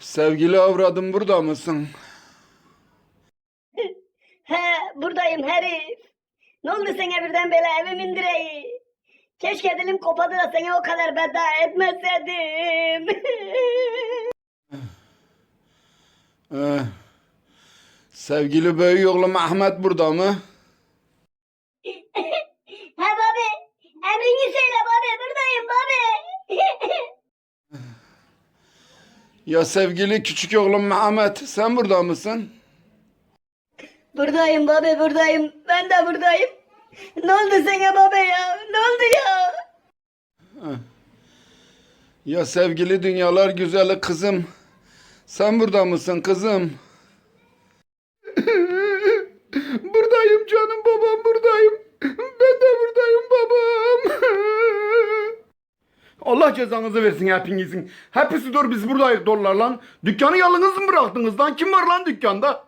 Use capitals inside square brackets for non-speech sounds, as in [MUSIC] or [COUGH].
Sevgili avradım burada mısın? He buradayım herif. Ne oldu sana birden böyle evimin direği? Keşke dilim kopadı da sana o kadar veda etmeseydim. [LAUGHS] Ee, sevgili büyük oğlum Ahmet burada mı? Ya sevgili küçük oğlum Mehmet sen burada mısın? buradayım babi buradayım. Ben de buradayım. Ne oldu sana babi ya? Ne oldu ya? Ya sevgili dünyalar güzeli kızım sen burada mısın kızım? buradayım canım babam buradayım. Ben de buradayım babam. Allah cezanızı versin hepinizin. Hepsi dur biz buradayız dolar lan. Dükkanı yalnız mı bıraktınız lan? Kim var lan dükkanda?